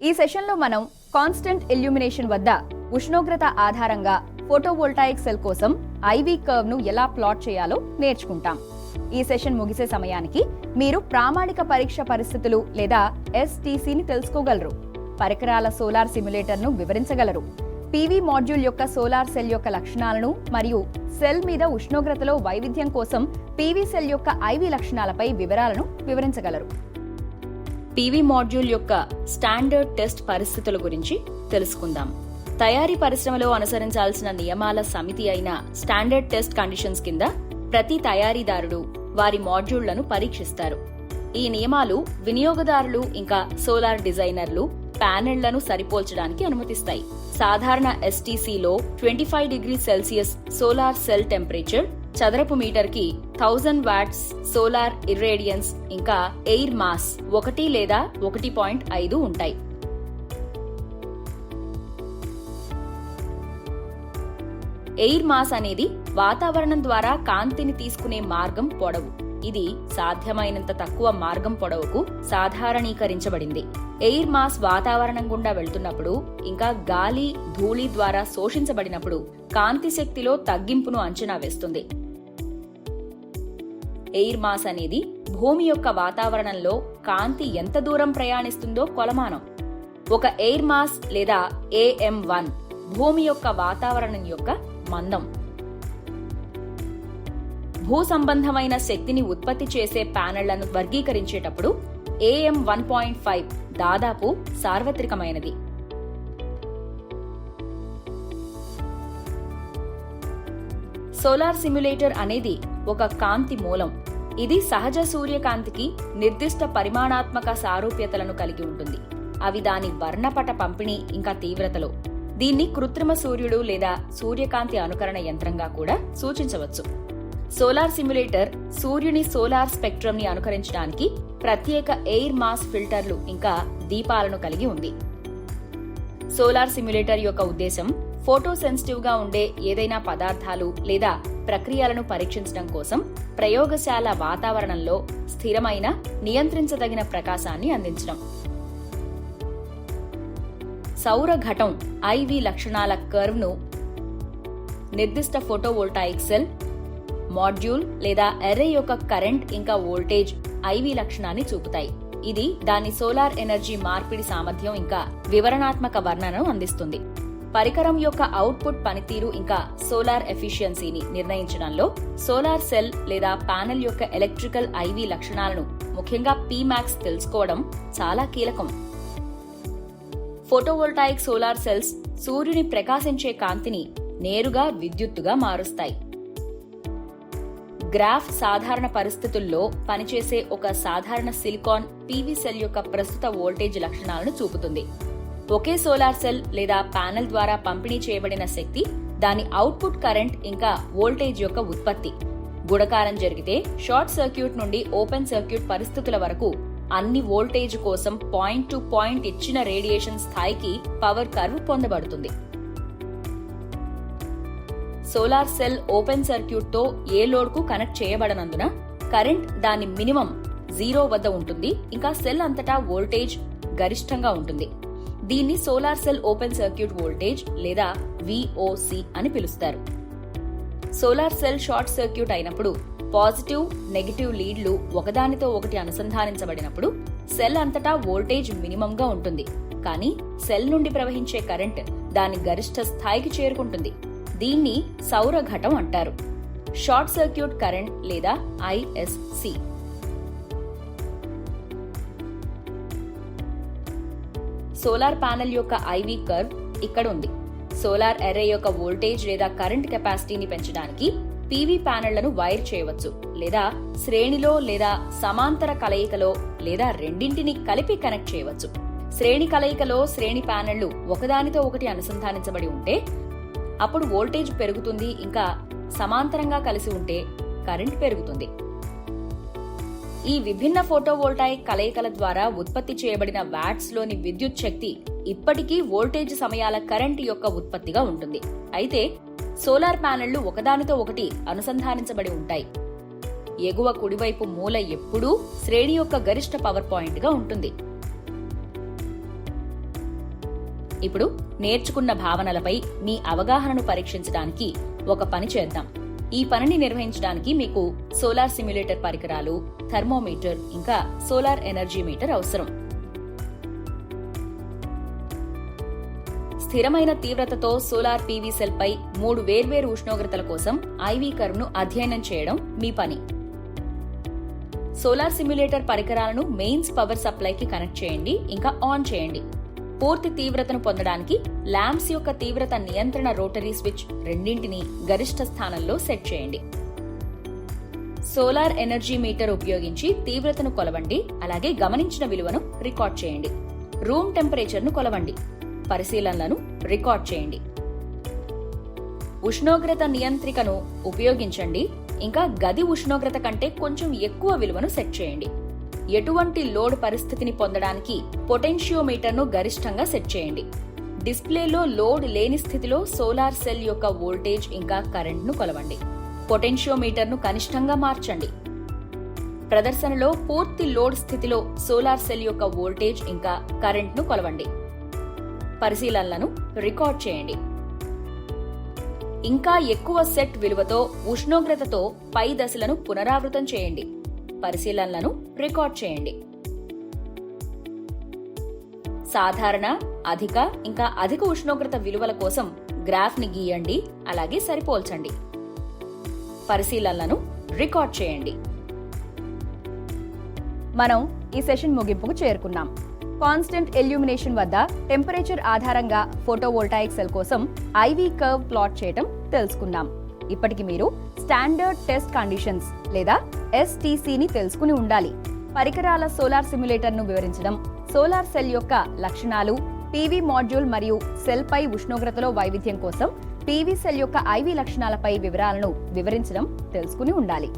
ఈ సెషన్లో మనం కాన్స్టెంట్ ఇల్యూమినేషన్ వద్ద ఉష్ణోగ్రత ఆధారంగా ఫోటోవోల్టాయిక్ సెల్ కోసం ఐవీ కర్వ్ను ఎలా ప్లాట్ చేయాలో నేర్చుకుంటాం. ఈ సెషన్ ముగిసే సమయానికి మీరు ప్రామాణిక పరీక్ష పరిస్థితులు లేదా ఎస్టీసీని తెలుసుకోగలరు. పరికరాల సోలార్ సిమ్యులేటర్ను వివరించగలరు. పీవీ మాడ్యూల్ యొక్క సోలార్ సెల్ యొక్క లక్షణాలను మరియు సెల్ మీద ఉష్ణోగ్రతలో వైవిధ్యం కోసం పీవీ సెల్ యొక్క ఐవీ లక్షణాలపై వివరాలను వివరించగలరు. పీవీ మాడ్యూల్ యొక్క స్టాండర్డ్ టెస్ట్ పరిస్థితుల గురించి తెలుసుకుందాం. తయారీ పరిశ్రమలో అనుసరించాల్సిన నియమాల సమితి అయిన స్టాండర్డ్ టెస్ట్ కండిషన్స్ కింద ప్రతి తయారీదారుడు వారి మాడ్యూళ్ళను పరీక్షిస్తారు. ఈ నియమాలు వినియోగదారులు ఇంకా సోలార్ డిజైనర్లు ప్యానెళ్ళను సరిపోల్చడానికి అనుమతిస్తాయి. సాధారణ ఎస్టీసీలో twenty five degree Celsius solar cell temperature చదరపు మీటర్కి థౌజండ్ వాట్స్ సోలార్ ఇర్రేడియన్స్ ఇంకా ఎయిర్ మాస్ ఒకటి లేదా ఒకటి పాయింట్ ఐదు ఉంటాయి. ఎయిర్ మాస్ అనేది వాతావరణం ద్వారా కాంతిని తీసుకునే మార్గం పొడవు. ఇది సాధ్యమైనంత తక్కువ మార్గం పొడవుకు సాధారణీకరించబడింది. ఎయిర్ మాస్ వాతావరణం గుండా వెళ్తున్నప్పుడు ఇంకా గాలి ధూళి ద్వారా శోషించబడినప్పుడు కాంతి శక్తిలో తగ్గింపును అంచనా వేస్తుంది. ఎయిర్ మాస్ అనేది భూమి యొక్క వాతావరణంలో కాంతి ఎంత దూరం ప్రయాణిస్తుందో కొలమానం. ఒక ఎయిర్ మాస్ లేదా ఏఎం వన్ భూమి యొక్క వాతావరణం యొక్క మందం. భూ సంబంధమైన శక్తిని ఉత్పత్తి చేసే ప్యానెళ్ళను వర్గీకరించేటప్పుడు ఏఎం వన్ పాయింట్ ఫైవ్ దాదాపు సార్వత్రికమైనది. సోలార్ సిమ్యులేటర్ అనేది ఒక కాంతి మూలం. ఇది సహజ సూర్యకాంతికి నిర్దిష్ట పరిమాణాత్మక సారూప్యతలను కలిగి ఉంటుంది. అవి దాని వర్ణపట పంపిణీ ఇంకా తీవ్రతలో. దీన్ని కృత్రిమ సూర్యుడు లేదా సూర్యకాంతి అనుకరణ యంత్రంగా కూడా సూచించవచ్చు. సోలార్ సిమ్యులేటర్ సూర్యుని సోలార్ స్పెక్ట్రమ్ని అనుకరించడానికి ప్రత్యేక ఎయిర్ మాస్ ఫిల్టర్లు ఇంకా దీపాలను కలిగి ఉంది. సోలార్ సిమ్యులేటర్ యొక్క ఉద్దేశం ఫోటో సెన్సిటివ్గా ఉండే ఏదైనా పదార్థాలు లేదా ప్రక్రియలను పరీక్షించడం కోసం ప్రయోగశాల వాతావరణంలో స్థిరమైన నియంత్రించదగిన ప్రకాశాన్ని అందించడం. సౌర ఘటం ఐవి లక్షణాల కర్వ్ను నిర్దిష్ట ఫోటోవోల్టాయిక్ సెల్ మాడ్యూల్ లేదా ఎర్రే యొక్క కరెంట్ ఇంకా వోల్టేజ్ ఐవి లక్షణాన్ని చూపుతాయి. ఇది దాని సోలార్ ఎనర్జీ మార్పిడి సామర్థ్యం ఇంకా వివరణాత్మక వర్ణనను అందిస్తుంది. పరికరం యొక్క అవుట్పుట్ పనితీరు ఇంకా సోలార్ ఎఫిషియన్సీని నిర్ణయించడంలో సోలార్ సెల్ లేదా ప్యానెల్ యొక్క ఎలక్ట్రికల్ ఐవి లక్షణాలను ముఖ్యంగా పీమాక్స్ తెలుసుకోవడం చాలా కీలకం. ఫోటోవోల్టాయిక్ సోలార్ సెల్స్ సూర్యుని ప్రకాశించే కాంతిని నేరుగా విద్యుత్తుగా మారుస్తాయి. గ్రాఫ్ సాధారణ పరిస్థితుల్లో పనిచేసే ఒక సాధారణ సిలికాన్ పీవీ సెల్ యొక్క ప్రస్తుత వోల్టేజ్ లక్షణాలను చూపుతుంది. ఒకే సోలార్ సెల్ లేదా ప్యానెల్ ద్వారా పంపిణీ చేయబడిన శక్తి దాని అవుట్పుట్ కరెంట్ ఇంకా వోల్టేజ్ యొక్క ఉత్పత్తి. గుణకారం జరిగితే షార్ట్ సర్క్యూట్ నుండి ఓపెన్ సర్క్యూట్ పరిస్థితుల వరకు అన్ని వోల్టేజ్ కోసం పాయింట్ టు పాయింట్ ఇచ్చిన రేడియేషన్ స్థాయికి పవర్ కర్వ్ పొందబడుతుంది. సోలార్ సెల్ ఓపెన్ సర్క్యూట్తో ఏ లోడ్కు కనెక్ట్ చేయబడనందున కరెంట్ దాని మినిమం జీరో వద్ద ఉంటుంది ఇంకా సెల్ అంతటా వోల్టేజ్ గరిష్టంగా ఉంటుంది. దీన్ని solar cell open circuit voltage లేదా విఓసి అని పిలుస్తారు. సోలార్ సెల్ షార్ట్ సర్క్యూట్ అయినప్పుడు పాజిటివ్ నెగిటివ్ లీడ్లు ఒకదానితో ఒకటి అనుసంధానించబడినప్పుడు సెల్ అంతటా వోల్టేజ్ మినిమంగా ఉంటుంది. కానీ సెల్ నుండి ప్రవహించే కరెంట్ దాని గరిష్ట స్థాయికి చేరుకుంటుంది. దీన్ని సౌర ఘటం అంటారు. షార్ట్ సర్క్యూట్ కరెంట్ లేదా ఐఎస్సి సోలార్ ప్యానెల్ యొక్క ఐవి కర్వ్ ఇక్కడ ఉంది సోలార్ ఎర్రే యొక్క వోల్టేజ్ లేదా కరెంట్ కెపాసిటీని పెంచడానికి పీవీ ప్యానెళ్ళను వైర్ చేయవచ్చు లేదా శ్రేణిలో లేదా సమాంతర కలయికలో లేదా రెండింటిని కలిపి కనెక్ట్ చేయవచ్చు. శ్రేణి కలయికలో శ్రేణి ప్యానెళ్ళు ఒకదానితో ఒకటి అనుసంధానించబడి ఉంటే అప్పుడు వోల్టేజ్ పెరుగుతుంది ఇంకా సమాంతరంగా కలిసి ఉంటే కరెంట్ పెరుగుతుంది. ఈ విభిన్న ఫోటోవోల్టాయిక్ కలయికల ద్వారా ఉత్పత్తి చేయబడిన వ్యాట్స్లోని విద్యుత్ శక్తి ఇప్పటికీ వోల్టేజ్ సమయాల కరెంట్ యొక్క ఉత్పత్తిగా ఉంటుంది. అయితే సోలార్ ప్యానెళ్ళు ఒకదానితో ఒకటి అనుసంధానించబడి ఉంటాయి. ఎగువ కుడివైపు మూల ఎప్పుడూ శ్రేణి యొక్క గరిష్ట పవర్ పాయింట్గా ఉంటుంది. ఇప్పుడు నేర్చుకున్న భావనలపై మీ అవగాహనను పరీక్షించడానికి ఒక పని చేద్దాం. ఈ పనిని నిర్వహించడానికి మీకు సోలార్ సిమ్యులేటర్ పరికరాలు థర్మోమీటర్ ఇంకా సోలార్ ఎనర్జీ మీటర్ అవసరం. స్థిరమైన తీవ్రతతో సోలార్ పీవీ సెల్ పై మూడు వేర్వేరు ఉష్ణోగ్రతల కోసం ఐవీ కర్వ్ను అధ్యయనం చేయడం మీ పని. సోలార్ సిమ్యులేటర్ పరికరాలను మెయిన్స్ పవర్ సప్లైకి కనెక్ట్ చేయండి ఇంకా ఆన్ చేయండి. పూర్తి తీవ్రతను పొందడానికి ల్యాంప్స్ యొక్క తీవ్రత నియంత్రణ రోటరీ స్విచ్ రెండింటిని గరిష్ట స్థానంలో సెట్ చేయండి. సోలార్ ఎనర్జీ మీటర్ ఉపయోగించి తీవ్రతను కొలవండి అలాగే గమనించిన విలువను రికార్డ్ చేయండి. రూమ్ టెంపరేచర్ను కొలవండి పరిశీలనలను రికార్డ్ చేయండి. ఉష్ణోగ్రత నియంత్రికను ఉపయోగించండి ఇంకా గది ఉష్ణోగ్రత కంటే కొంచెం ఎక్కువ విలువను సెట్ చేయండి. ఎటువంటి లోడ్ పరిస్థితిని పొందడానికి పొటెన్షియోమీటర్ను గరిష్టంగా సెట్ చేయండి. డిస్ప్లేలో లోడ్ లేని స్థితిలో సోలార్ సెల్ యొక్క వోల్టేజ్ ఇంకా కరెంట్ను కొలవండి. పొటెన్షియోమీటర్ను కనిష్టంగా మార్చండి. ప్రదర్శనలో పూర్తి లోడ్ స్థితిలో సోలార్ సెల్ యొక్క వోల్టేజ్ ఇంకా కరెంట్ను కొలవండి. పరిశీలనలను రికార్డ్ చేయండి. ఇంకా ఎక్కువ సెట్ విలువతో ఉష్ణోగ్రతతో పై దశలను పునరావృతం చేయండి. పరిశీలనలను రికార్డ్ చేయండి. సాధారణ అధిక ఇంకా అధిక ఉష్ణోగ్రత విలువల కోసం గ్రాఫ్ని గీయండి అలాగే సరిపోల్చండి. పరిశీలనలను రికార్డ్ చేయండి. మనం ఈ సెషన్ ముగింపుకు చేరుకున్నాం. కాన్స్టెంట్ ఎల్యూమినేషన్ వద్ద టెంపరేచర్ ఆధారంగా ఫోటోవోల్టాయిక్ సెల్ కోసం ఐవీ కర్వ్ ప్లాట్ చేయటం తెలుసుకున్నాం. ఇప్పటికి మీరు స్టాండర్డ్ టెస్ట్ కండిషన్స్ లేదా ఎస్టీసీని తెలుసుకుని ఉండాలి. పరికరాల సోలార్ సిమ్యులేటర్ను వివరించడం సోలార్ సెల్ యొక్క లక్షణాలు పీవీ మాడ్యూల్ మరియు సెల్ పై ఉష్ణోగ్రతలో వైవిధ్యం కోసం పీవీ సెల్ యొక్క ఐవీ లక్షణాలపై వివరాలను వివరించడం తెలుసుకుని ఉండాలి.